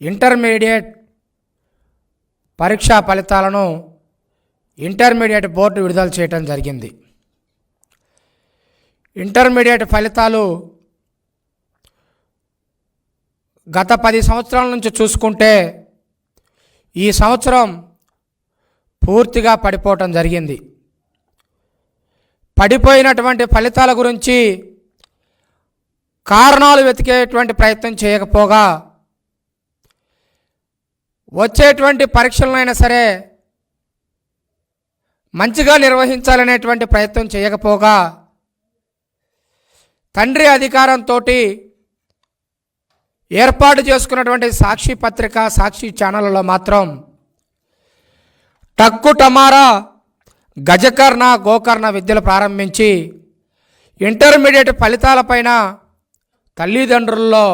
Intermediate పరీక్షా ఫలితాలను intermediate board విడుదల చేయటం జరిగింది. ఇంటర్మీడియట్ ఫలితాలు గత పది సంవత్సరాల నుంచి చూసుకుంటే ఈ సంవత్సరం పూర్తిగా పడిపోవటం జరిగింది. పడిపోయినటువంటి ఫలితాల గురించి కారణాలు వెతికేటువంటి ప్రయత్నం చేయకపోగా వచ్చేటువంటి పరీక్షలనైనా సరే మంచిగా నిర్వహించాలనేటువంటి ప్రయత్నం చేయకపోగా తండ్రి అధికారంతో ఏర్పాటు చేసుకున్నటువంటి సాక్షి పత్రిక సాక్షి ఛానళ్ళలో మాత్రం టక్కు టమారా గజకర్ణ గోకర్ణ విద్యలు ప్రారంభించి ఇంటర్మీడియట్ ఫలితాలపైన తల్లిదండ్రుల్లో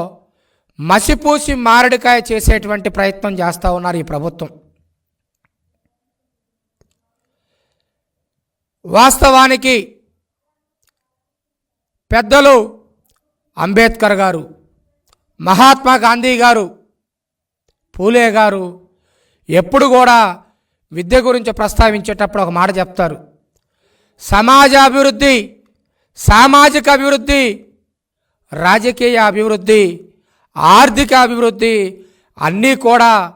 మసిపూసి మారడికాయ చేసేటువంటి ప్రయత్నం చేస్తూ ఉన్నారు ఈ ప్రభుత్వం. వాస్తవానికి పెద్దలు అంబేద్కర్ గారు మహాత్మా గాంధీ గారు పూలే గారు ఎప్పుడు కూడా విద్య గురించి ప్రస్తావించేటప్పుడు ఒక మాట చెప్తారు. సమాజ అభివృద్ధి సామాజిక అభివృద్ధి రాజకీయ అభివృద్ధి ఆర్థిక అభివృద్ధి అన్నీ కూడా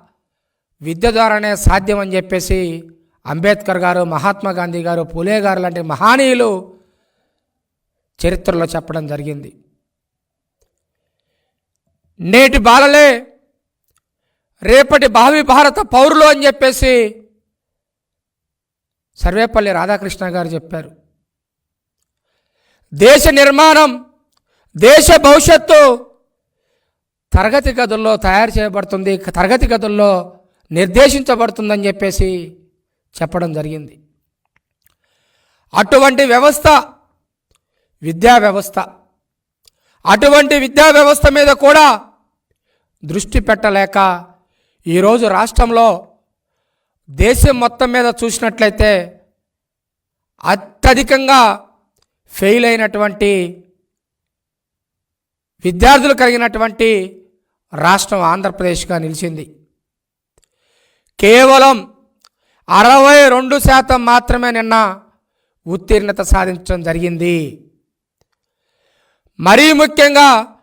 విద్య ద్వారానే సాధ్యం అని చెప్పేసి అంబేద్కర్ గారు మహాత్మా గాంధీ గారు పూలే గారు లాంటి మహానీయులు చరిత్రలో చెప్పడం జరిగింది. నేటి బాలలే రేపటి భావి భారత పౌరులు అని చెప్పేసి సర్వేపల్లి రాధాకృష్ణ గారు చెప్పారు. దేశ నిర్మాణం దేశ భవిష్యత్తు తరగతి గదుల్లో తయారు చేయబడుతుంది తరగతి గదుల్లో నిర్దేశించబడుతుందని చెప్పేసి చెప్పడం జరిగింది. అటువంటి వ్యవస్థ విద్యా వ్యవస్థ అటువంటి విద్యా వ్యవస్థ మీద కూడా దృష్టి పెట్టలేక ఈరోజు రాష్ట్రంలో దేశం మొత్తం మీద చూసినట్లయితే అత్యధికంగా ఫెయిల్ అయినటువంటి విద్యార్థులు కలిగినటువంటి రాష్ట్రం ఆంధ్రప్రదేశ్గా నిలిచింది. కేవలం అరవై రెండు శాతం మాత్రమే నిన్న ఉత్తీర్ణత సాధించడం జరిగింది. మరీ ముఖ్యంగా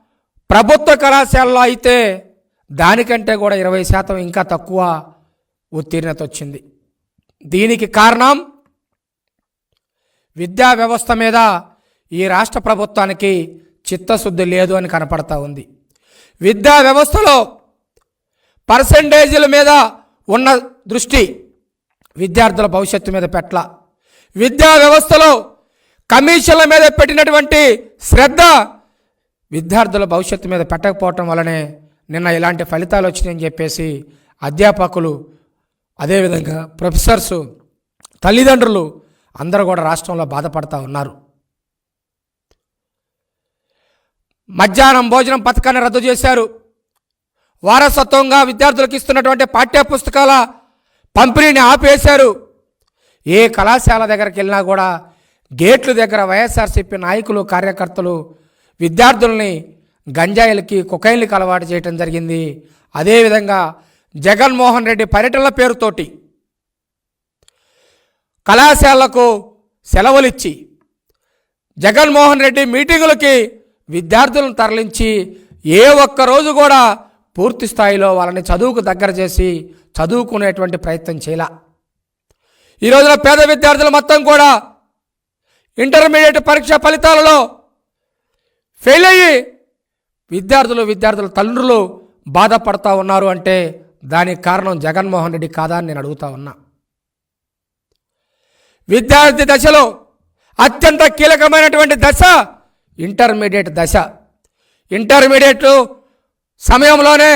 ప్రభుత్వ కళాశాలలో అయితే దానికంటే కూడా ఇరవై శాతం ఇంకా తక్కువ ఉత్తీర్ణత వచ్చింది. దీనికి కారణం విద్యా వ్యవస్థ మీద ఈ రాష్ట్ర ప్రభుత్వానికి చిత్తశుద్ధి లేదు అని కనపడతా ఉంది. విద్యా వ్యవస్థలో పర్సంటేజీల మీద ఉన్న దృష్టి విద్యార్థుల భవిష్యత్తు మీద పెట్ల విద్యా వ్యవస్థలో కమిషన్ల మీద పెట్టినటువంటి శ్రద్ధ విద్యార్థుల భవిష్యత్తు మీద పెట్టకపోవటం వలనే నిన్న ఇలాంటి ఫలితాలు వచ్చినాయని చెప్పేసి అధ్యాపకులు అదేవిధంగా ప్రొఫెసర్సు తల్లిదండ్రులు అందరూ కూడా రాష్ట్రంలో బాధపడతా ఉన్నారు. మధ్యాహ్నం భోజనం పథకాన్ని రద్దు చేశారు. వారసత్వంగా విద్యార్థులకు ఇస్తున్నటువంటి పాఠ్య పుస్తకాల పంపిణీని ఆపేశారు. ఏ కళాశాల దగ్గరికి వెళ్ళినా కూడా గేట్ల దగ్గర వైఎస్ఆర్సీపీ నాయకులు కార్యకర్తలు విద్యార్థుల్ని గంజాయిలకి కుకైన్లకి అలవాటు చేయటం జరిగింది. అదేవిధంగా జగన్మోహన్ రెడ్డి పర్యటనల పేరుతోటి కళాశాలకు సెలవులిచ్చి జగన్మోహన్ రెడ్డి మీటింగులకి విద్యార్థులను తరలించి ఏ ఒక్క రోజు కూడా పూర్తి స్థాయిలో వాళ్ళని చదువుకు దగ్గర చేసి చదువుకునేటువంటి ప్రయత్నం చేయాల. ఈ రోజున పేద విద్యార్థులు మొత్తం కూడా ఇంటర్మీడియట్ పరీక్ష ఫలితాలలో ఫెయిల్ అయ్యి విద్యార్థులు విద్యార్థుల తండ్రులు బాధపడతా ఉన్నారు అంటే దానికి కారణం జగన్మోహన్ రెడ్డి కాదా అని నేను అడుగుతా ఉన్నా. విద్యార్థి దశలో అత్యంత కీలకమైనటువంటి దశ ఇంటర్మీడియట్ దశ. ఇంటర్మీడియట్ సమయంలోనే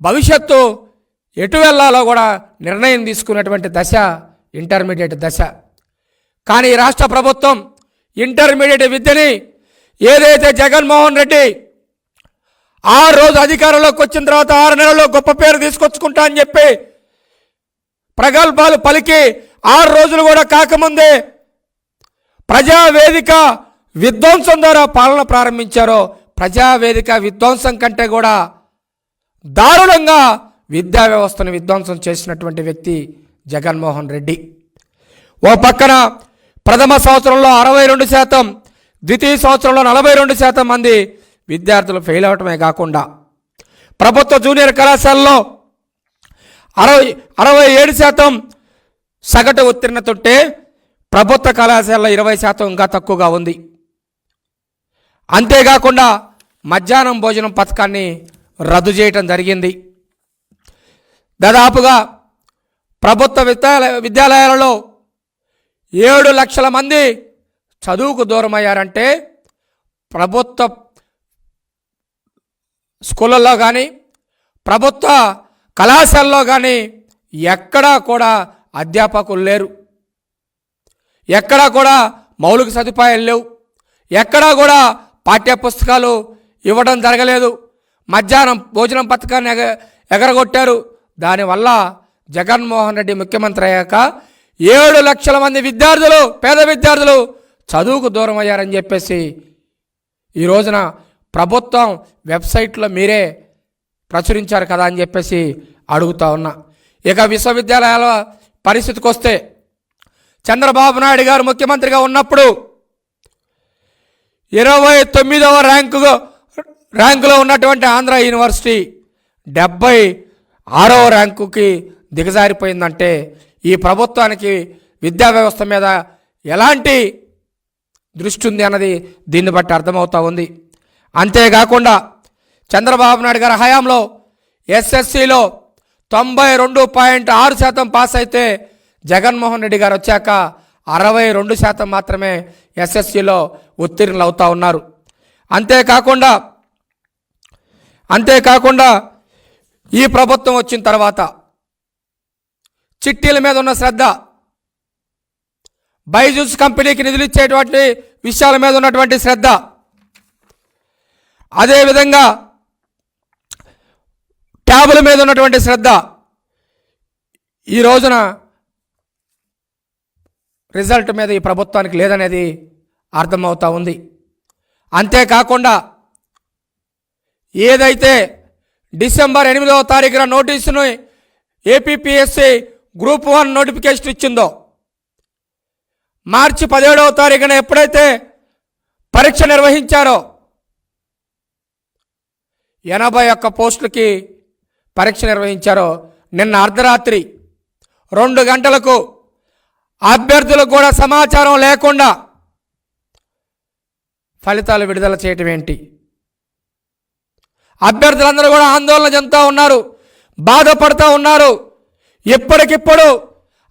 భవిష్యత్తు ఎటు వెళ్ళాలో కూడా నిర్ణయం తీసుకున్నటువంటి దశ ఇంటర్మీడియట్ దశ. కానీ రాష్ట్ర ప్రభుత్వం ఇంటర్మీడియట్ విద్యని ఏదైతే జగన్మోహన్ రెడ్డి ఆ రోజు అధికారంలోకి వచ్చిన తర్వాత ఆరు నెలల్లో గొప్ప పేరు తీసుకొచ్చుకుంటా అని చెప్పి ప్రగల్భాలు పలికి ఆరు రోజులు కూడా కాకముందే ప్రజావేదిక విధ్వంసం ద్వారా పాలన ప్రారంభించారో ప్రజావేదిక విధ్వంసం కంటే కూడా దారుణంగా విద్యా వ్యవస్థను విధ్వంసం చేసినటువంటి వ్యక్తి జగన్మోహన్ రెడ్డి. ఓ పక్కన ప్రథమ సంవత్సరంలో అరవై రెండు శాతం ద్వితీయ సంవత్సరంలో నలభై రెండు శాతం మంది విద్యార్థులు ఫెయిల్ అవటమే కాకుండా ప్రభుత్వ జూనియర్ కళాశాలలో అరవై అరవై ఏడు శాతం సగటు ఉత్తీర్ణతుంటే ప్రభుత్వ కళాశాలలో ఇరవై శాతం ఇంకా తక్కువగా ఉంది. అంతేకాకుండా మధ్యాహ్నం భోజనం పథకాన్ని రద్దు చేయటం జరిగింది. దాదాపుగా ప్రభుత్వ విద్యాలయ విద్యాలయాలలో ఏడు లక్షల మంది చదువుకు దూరం అయ్యారంటే ప్రభుత్వ స్కూళ్ళల్లో కానీ ప్రభుత్వ కళాశాలలో కానీ ఎక్కడా కూడా అధ్యాపకులు లేరు. ఎక్కడా కూడా మౌలిక సదుపాయాలు లేవు. ఎక్కడా కూడా పాఠ్య పుస్తకాలు ఇవ్వడం జరగలేదు. మధ్యాహ్నం భోజనం పథకాన్ని ఎగ ఎగరగొట్టారు. దానివల్ల జగన్మోహన్ రెడ్డి ముఖ్యమంత్రి అయ్యాక ఏడు లక్షల మంది విద్యార్థులు పేద విద్యార్థులు చదువుకు దూరం అయ్యారని చెప్పేసి ఈ రోజున ప్రభుత్వం వెబ్సైట్లో మీరే ప్రచురించారు కదా అని చెప్పేసి అడుగుతా ఉన్నా. ఇక విశ్వవిద్యాలయాల పరిస్థితికి వస్తే చంద్రబాబు నాయుడు గారు ముఖ్యమంత్రిగా ఉన్నప్పుడు ఇరవై తొమ్మిదవ ర్యాంకు ర్యాంకులో ఉన్నటువంటి ఆంధ్ర యూనివర్సిటీ డెబ్బై ఆరవ ర్యాంకుకి దిగజారిపోయిందంటే ఈ ప్రభుత్వానికి విద్యా వ్యవస్థ మీద ఎలాంటి దృష్టి ఉంది అన్నది దీన్ని బట్టి అర్థమవుతా ఉంది. అంతేకాకుండా చంద్రబాబు నాయుడు గారి హయాంలో ఎస్ఎస్సిలో తొంభై రెండు పాయింట్ ఆరు శాతం పాస్ అయితే జగన్మోహన్ రెడ్డి గారు వచ్చాక అరవై రెండు శాతం మాత్రమే ఎస్ఎస్సిలో ఉత్తీర్ణులు అవుతా ఉన్నారు. అంతేకాకుండా అంతేకాకుండా ఈ ప్రభుత్వం వచ్చిన తర్వాత చిట్టీల మీద ఉన్న శ్రద్ధ బైజూస్ కంపెనీకి నిధులు ఇచ్చేటువంటి విషయాల మీద ఉన్నటువంటి శ్రద్ధ అదేవిధంగా ట్యాబుల మీద ఉన్నటువంటి శ్రద్ధ ఈ రోజున రిజల్ట్ మీద ఈ ప్రభుత్వానికి లేదనేది అర్థమవుతా ఉంది. అంతేకాకుండా ఏదైతే డిసెంబర్ ఎనిమిదవ తారీఖున నోటీసును ఏపీపీఎస్సి గ్రూప్ వన్ నోటిఫికేషన్ ఇచ్చిందో మార్చి పదిహేడవ తారీఖున ఎప్పుడైతే పరీక్ష నిర్వహించారో ఎనభై ఒక్క పోస్టులకి పరీక్ష నిర్వహించారో నిన్న అర్ధరాత్రి రెండు గంటలకు అభ్యర్థులకు కూడా సమాచారం లేకుండా ఫలితాలు విడుదల చేయటం ఏంటి? అభ్యర్థులందరూ కూడా ఆందోళన చెందుతూ ఉన్నారు బాధపడుతూ ఉన్నారు. ఇప్పటికిప్పుడు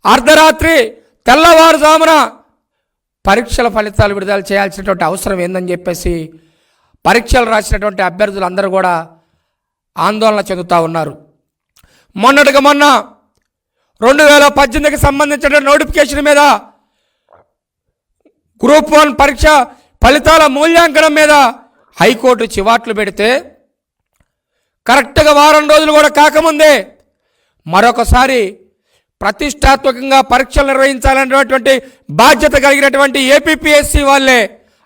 అర్ధరాత్రి తెల్లవారుజామున పరీక్షల ఫలితాలు విడుదల చేయాల్సినటువంటి అవసరం ఏందని చెప్పేసి పరీక్షలు రాసినటువంటి అభ్యర్థులందరూ కూడా ఆందోళన చెందుతూ ఉన్నారు. మొన్నటికి మొన్న రెండు వేల పద్దెనిమిదికి సంబంధించిన నోటిఫికేషన్ మీద గ్రూప్ వన్ పరీక్ష ఫలితాల మూల్యాంకనం మీద హైకోర్టు చివాట్లు పెడితే కరెక్ట్గా వారం రోజులు కూడా కాకముందే మరొకసారి ప్రతిష్టాత్మకంగా పరీక్షలు నిర్వహించాలనేటువంటి బాధ్యత కలిగినటువంటి ఏపీపీఎస్సి వాళ్ళే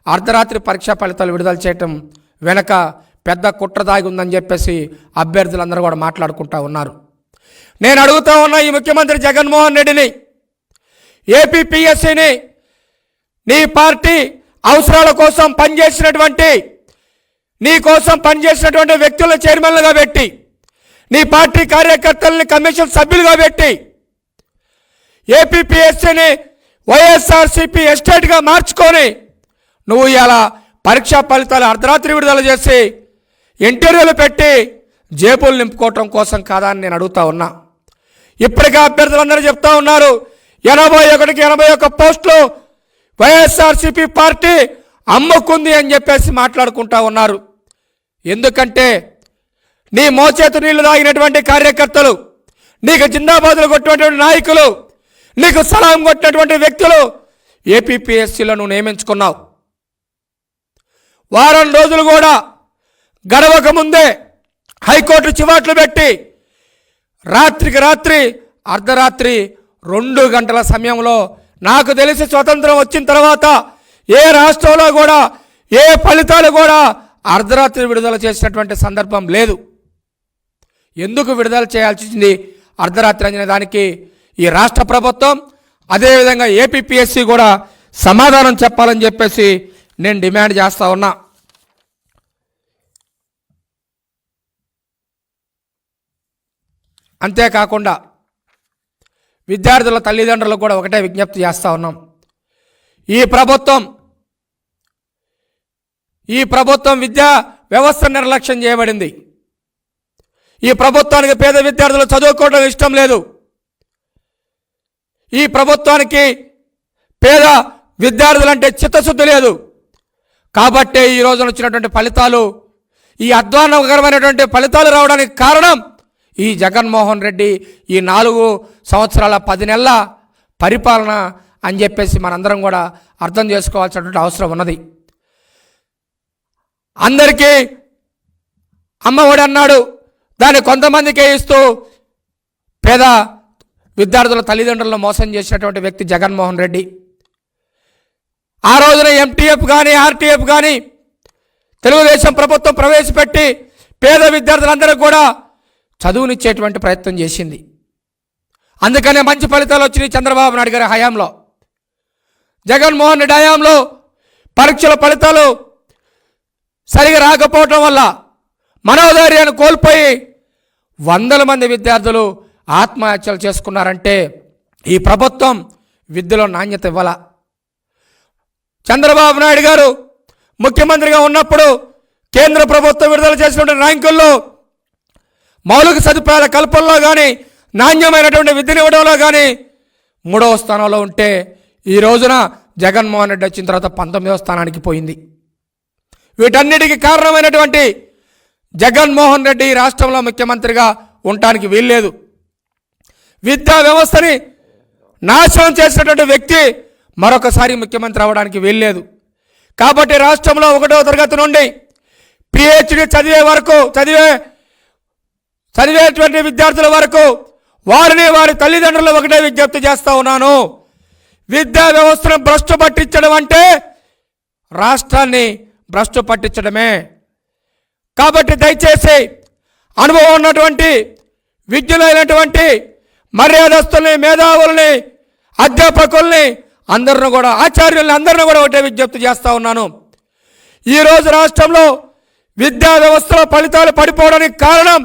అర్ధరాత్రి పరీక్షా ఫలితాలు విడుదల చేయటం వెనక పెద్ద కుట్ర దాగి ఉందని చెప్పేసి అభ్యర్థులందరూ కూడా మాట్లాడుకుంటా ఉన్నారు. నేను అడుగుతా ఉన్నా ఈ ముఖ్యమంత్రి జగన్మోహన్ రెడ్డిని ఏపీపీఎస్సిని నీ పార్టీ అవసరాల కోసం పనిచేసినటువంటి నీ కోసం పనిచేసినటువంటి వ్యక్తులను చైర్మన్లుగా పెట్టి నీ పార్టీ కార్యకర్తలని కమిషన్ సభ్యులుగా పెట్టి ఏపీపీఎస్సీని వైఎస్ఆర్సీపీ ఎస్టేట్గా మార్చుకొని నువ్వు ఇలా పరీక్షా ఫలితాలు అర్ధరాత్రి విడుదల చేసి ఇంటర్వ్యూలు పెట్టి జేబులు నింపుకోవటం కోసం కాదా అని నేను అడుగుతా ఉన్నా. ఇప్పటికే అభ్యర్థులందరూ చెప్తా ఉన్నారు ఎనభై ఒకటికి ఎనభై ఒక్క పోస్టులు వైఎస్ఆర్సీపీ పార్టీ అమ్ముకుంది అని చెప్పేసి మాట్లాడుకుంటా ఉన్నారు. ఎందుకంటే నీ మోచేతు నీళ్ళు తాగినటువంటి కార్యకర్తలు నీకు జిందాబాదులు కొట్టినటువంటి నాయకులు నీకు సలాం కొట్టినటువంటి వ్యక్తులు ఏపీపీఎస్సీలో నువ్వు నియమించుకున్నావు. వారం రోజులు కూడా గడవక ముందే హైకోర్టు చివాట్లు పెట్టి రాత్రికి రాత్రి అర్ధరాత్రి రెండు గంటల సమయంలో నాకు తెలిసి స్వతంత్రం వచ్చిన తర్వాత ఏ రాష్ట్రంలో కూడా ఏ ఫలితాలు కూడా అర్ధరాత్రి విడుదల చేసినటువంటి సందర్భం లేదు. ఎందుకు విడుదల చేయాల్సి వచ్చింది అర్ధరాత్రి అనే దానికి? ఈ రాష్ట్ర ప్రభుత్వం అదేవిధంగా ఏపీపీఎస్సీ కూడా సమాధానం చెప్పాలని చెప్పేసి నేను డిమాండ్ చేస్తా ఉన్నా. అంతేకాకుండా విద్యార్థుల తల్లిదండ్రులకు కూడా ఒకటే విజ్ఞప్తి చేస్తూ ఉన్నాం. ఈ ప్రభుత్వం ఈ ప్రభుత్వం విద్యా వ్యవస్థ నిర్లక్ష్యం చేయబడింది. ఈ ప్రభుత్వానికి పేద విద్యార్థులు చదువుకోవడం ఇష్టం లేదు. ఈ ప్రభుత్వానికి పేద విద్యార్థులంటే చిత్తశుద్ధి లేదు. కాబట్టే ఈ రోజున వచ్చినటువంటి ఫలితాలు ఈ అధ్వానకరమైనటువంటి ఫలితాలు రావడానికి కారణం ఈ జగన్మోహన్ రెడ్డి ఈ నాలుగు సంవత్సరాల పది నెలల పరిపాలన అని చెప్పేసి మనందరం కూడా అర్థం చేసుకోవాల్సినటువంటి అవసరం ఉన్నది. అందరికీ అమ్మఒడి అన్నాడు. దాన్ని కొంతమందికే ఇస్తూ పేద విద్యార్థుల తల్లిదండ్రులను మోసం చేసినటువంటి వ్యక్తి జగన్మోహన్ రెడ్డి. ఆ రోజున ఎంటీఎఫ్ కానీ ఆర్టీఎఫ్ కానీ తెలుగుదేశం ప్రభుత్వం ప్రవేశపెట్టి పేద విద్యార్థులందరూ కూడా చదువునిచ్చేటువంటి ప్రయత్నం చేసింది. అందుకనే మంచి ఫలితాలు వచ్చినాయి చంద్రబాబు నాయుడు గారి హయాంలో. జగన్మోహన్ రెడ్డి హయాంలో పరీక్షల ఫలితాలు సరిగా రాకపోవటం వల్ల మనోధైర్యాన్ని కోల్పోయి వందల మంది విద్యార్థులు ఆత్మహత్యలు చేసుకున్నారంటే ఈ ప్రభుత్వం విద్యలో నాణ్యత ఇవ్వాల. చంద్రబాబు నాయుడు గారు ముఖ్యమంత్రిగా ఉన్నప్పుడు కేంద్ర ప్రభుత్వం విడుదల చేసినటువంటి ర్యాంకుల్లో మౌలిక సదుపాయాల కల్పనలో కానీ నాణ్యమైనటువంటి విద్యను ఇవ్వడంలో కానీ మూడవ స్థానంలో ఉంటే ఈ రోజున జగన్మోహన్ రెడ్డి వచ్చిన తర్వాత పంతొమ్మిదవ స్థానానికి పోయింది. వీటన్నిటికీ కారణమైనటువంటి జగన్మోహన్ రెడ్డి రాష్ట్రంలో ముఖ్యమంత్రిగా ఉండటానికి వీల్లేదు. విద్యా వ్యవస్థని నాశనం చేసినటువంటి వ్యక్తి మరొకసారి ముఖ్యమంత్రి అవ్వడానికి వీల్లేదు. కాబట్టి రాష్ట్రంలో ఒకటో తరగతి నుండి పిహెచ్డి చదివే వరకు చదివే చదివేటువంటి విద్యార్థుల వరకు వారిని వారి తల్లిదండ్రులు ఒకటే విజ్ఞప్తి చేస్తా ఉన్నాను. విద్యా వ్యవస్థను భ్రష్టు పట్టించడం అంటే రాష్ట్రాన్ని భ్రష్టు పట్టించడమే. కాబట్టి దయచేసి అనుభవం ఉన్నటువంటి విద్యులైనటువంటి మర్యాదస్తుల్ని మేధావుల్ని అధ్యాపకుల్ని అందరిని కూడా ఆచార్యుల్ని అందరిని కూడా ఒకటే విజ్ఞప్తి చేస్తూ ఉన్నాను. ఈరోజు రాష్ట్రంలో విద్యా వ్యవస్థలో ఫలితాలు పడిపోవడానికి కారణం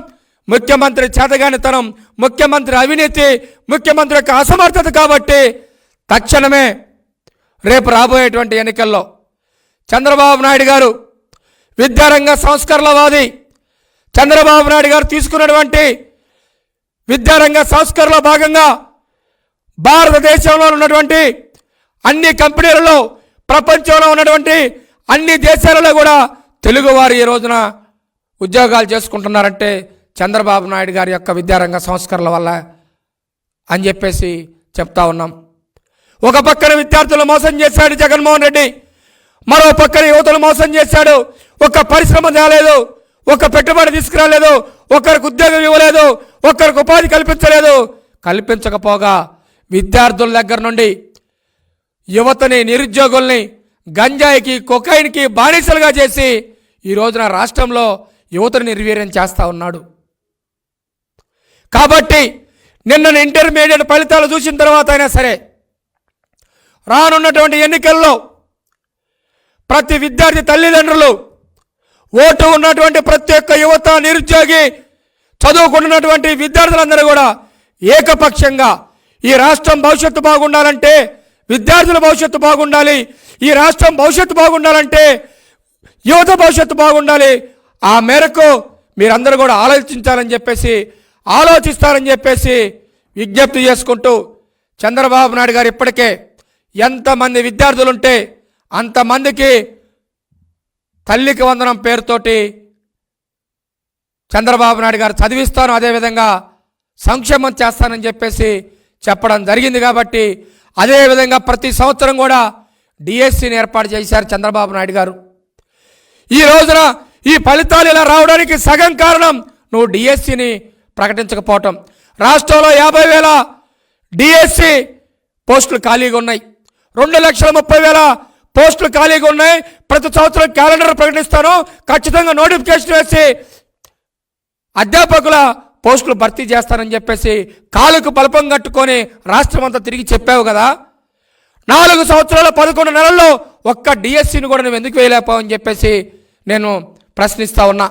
ముఖ్యమంత్రి చేతగానితనం ముఖ్యమంత్రి అవినీతి ముఖ్యమంత్రి యొక్క అసమర్థత కాబట్టి తక్షణమే రేపు రాబోయేటువంటి ఎన్నికల్లో చంద్రబాబు నాయుడు గారు విద్యారంగ సంస్కరణలవాది చంద్రబాబు నాయుడు గారు తీసుకున్నటువంటి విద్యారంగ సంస్కరణలో భాగంగా భారతదేశంలో ఉన్నటువంటి అన్ని కంపెనీలలో ప్రపంచంలో ఉన్నటువంటి అన్ని దేశాలలో కూడా తెలుగువారు ఈ రోజున ఉద్యోగాలు చేసుకుంటున్నారంటే చంద్రబాబు నాయుడు గారి యొక్క విద్యారంగ సంస్కరణల వల్ల అని చెప్పేసి చెప్తా ఉన్నాం. ఒక పక్కన విద్యార్థులు మోసం చేశాడు జగన్మోహన్ రెడ్డి మరో పక్కన యువతలు మోసం చేశాడు. ఒక పరిశ్రమ తేలేదు ఒక పెట్టుబడి తీసుకురాలేదు ఒకరికి ఉద్యోగం ఇవ్వలేదు ఒకరికి ఉపాధి కల్పించలేదు. కల్పించకపోగా విద్యార్థుల దగ్గర నుండి యువతని నిరుద్యోగుల్ని గంజాయికి కొకైన్కి బానిసలుగా చేసి ఈ రోజున రాష్ట్రంలో యువతను నిర్వీర్యం చేస్తూ ఉన్నాడు. కాబట్టి నిన్న ఇంటర్మీడియట్ ఫలితాలు చూసిన తర్వాత అయినా సరే రానున్నటువంటి ఎన్నికల్లో ప్రతి విద్యార్థి తల్లిదండ్రులు ఓటు ఉన్నటువంటి ప్రతి ఒక్క యువత నిరుద్యోగి చదువుకుంటున్నటువంటి విద్యార్థులందరూ కూడా ఏకపక్షంగా ఈ రాష్ట్రం భవిష్యత్తు బాగుండాలంటే విద్యార్థుల భవిష్యత్తు బాగుండాలి ఈ రాష్ట్రం భవిష్యత్తు బాగుండాలంటే యువత భవిష్యత్తు బాగుండాలి. ఆ మేరకు మీరందరూ కూడా ఆలోచించాలని చెప్పేసి ఆలోచిస్తారని చెప్పేసి విజ్ఞప్తి చేసుకుంటూ చంద్రబాబు నాయుడు గారు ఇప్పటికే ఎంతమంది విద్యార్థులుంటే అంతమందికి తల్లికి వందనం పేరుతోటి చంద్రబాబు నాయుడు గారు చదివిస్తాను అదేవిధంగా సంక్షేమం చేస్తానని చెప్పేసి చెప్పడం జరిగింది కాబట్టి అదేవిధంగా ప్రతి సంవత్సరం కూడా డిఎస్సిని ఏర్పాటు చేశారు చంద్రబాబు నాయుడు గారు. ఈ రోజున ఈ ఫలితాలు ఇలా రావడానికి సగం కారణం నువ్వు డిఎస్సిని ప్రకటించకపోవటం. రాష్ట్రంలో యాభై వేల డిఎస్సి పోస్టులు ఖాళీగా ఉన్నాయి. రెండు లక్షల ముప్పై వేల పోస్టులు ఖాళీగా ఉన్నాయి. ప్రతి సంవత్సరం క్యాలెండర్ ప్రకటిస్తాను. ఖచ్చితంగా నోటిఫికేషన్ వేసి అధ్యాపకుల పోస్టులు భర్తీ చేస్తానని చెప్పేసి కాలుకు బలపం కట్టుకొని రాష్ట్రం అంతా తిరిగి చెప్పావు కదా. నాలుగు సంవత్సరాల పదకొండు నెలల్లో ఒక్క డిఎస్సిని కూడా నువ్వు ఎందుకు వేయలేపావని చెప్పేసి నేను ప్రశ్నిస్తా ఉన్నా.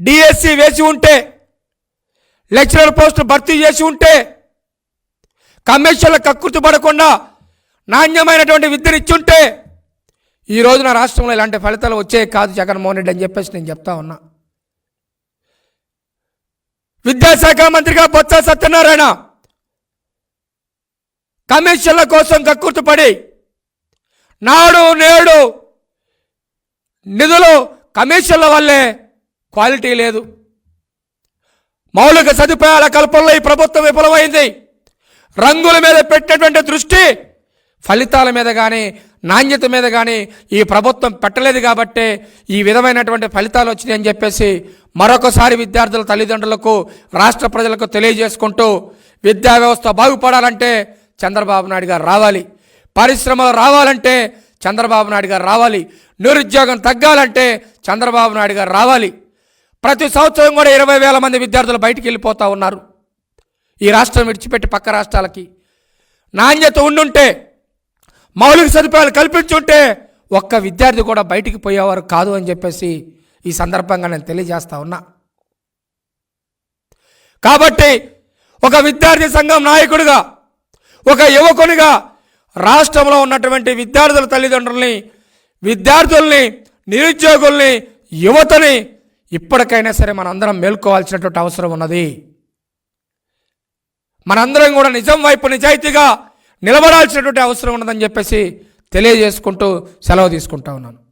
డిఎస్సి వేసి ఉంటే లెక్చరర్ పోస్టు భర్తీ చేసి ఉంటే కమిషన్ల కక్కుర్తి పడకుండా నాణ్యమైనటువంటి విద్యను ఇచ్చుంటే ఈ రోజున రాష్ట్రంలో ఇలాంటి ఫలితాలు వచ్చే కాదు జగన్మోహన్ రెడ్డి అని చెప్పేసి నేను చెప్తా ఉన్నా. విద్యాశాఖ మంత్రిగా బొత్స సత్యనారాయణ కమిషన్ల కోసం కక్కుర్తిపడి నాడు నేడు నిధులు కమిషన్ల వల్లే క్వాలిటీ లేదు. మౌలిక సదుపాయాల కల్పనలో ఈ ప్రభుత్వం విఫలమైంది. రంగుల మీద పెట్టినటువంటి దృష్టి ఫలితాల మీద కానీ నాణ్యత మీద కానీ ఈ ప్రభుత్వం పెట్టలేదు కాబట్టే ఈ విధమైనటువంటి ఫలితాలు వచ్చినాయి అని చెప్పేసి మరొకసారి విద్యార్థుల తల్లిదండ్రులకు రాష్ట్ర ప్రజలకు తెలియజేసుకుంటూ విద్యా వ్యవస్థ బాగుపడాలంటే చంద్రబాబు నాయుడు గారు రావాలి. పరిశ్రమలు రావాలంటే చంద్రబాబు నాయుడు గారు రావాలి. నిరుద్యోగం తగ్గాలంటే చంద్రబాబు నాయుడు గారు రావాలి. ప్రతి సంవత్సరం కూడా ఇరవై వేల మంది విద్యార్థులు బయటికి వెళ్ళిపోతూ ఉన్నారు. ఈ రాష్ట్రం విడిచిపెట్టి పక్క రాష్ట్రాలకి. నాణ్యత ఉండుంటే మౌలిక సదుపాయాలు కల్పించుంటే ఒక్క విద్యార్థి కూడా బయటికి పోయేవారు కాదు అని చెప్పేసి ఈ సందర్భంగా నేను తెలియజేస్తా ఉన్నా. కాబట్టి ఒక విద్యార్థి సంఘం నాయకుడిగా ఒక యువకునిగా రాష్ట్రంలో ఉన్నటువంటి విద్యార్థుల తల్లిదండ్రుల్ని విద్యార్థుల్ని నిరుద్యోగుల్ని యువతని ఇప్పటికైనా సరే మనందరం మేల్కోవాల్సినటువంటి అవసరం ఉన్నది. మనందరం కూడా నిజం వైపు నిజాయితీగా నిలబడాల్సినటువంటి అవసరం ఉన్నదని చెప్పేసి తెలియజేసుకుంటూ సెలవు తీసుకుంటా ఉన్నాను.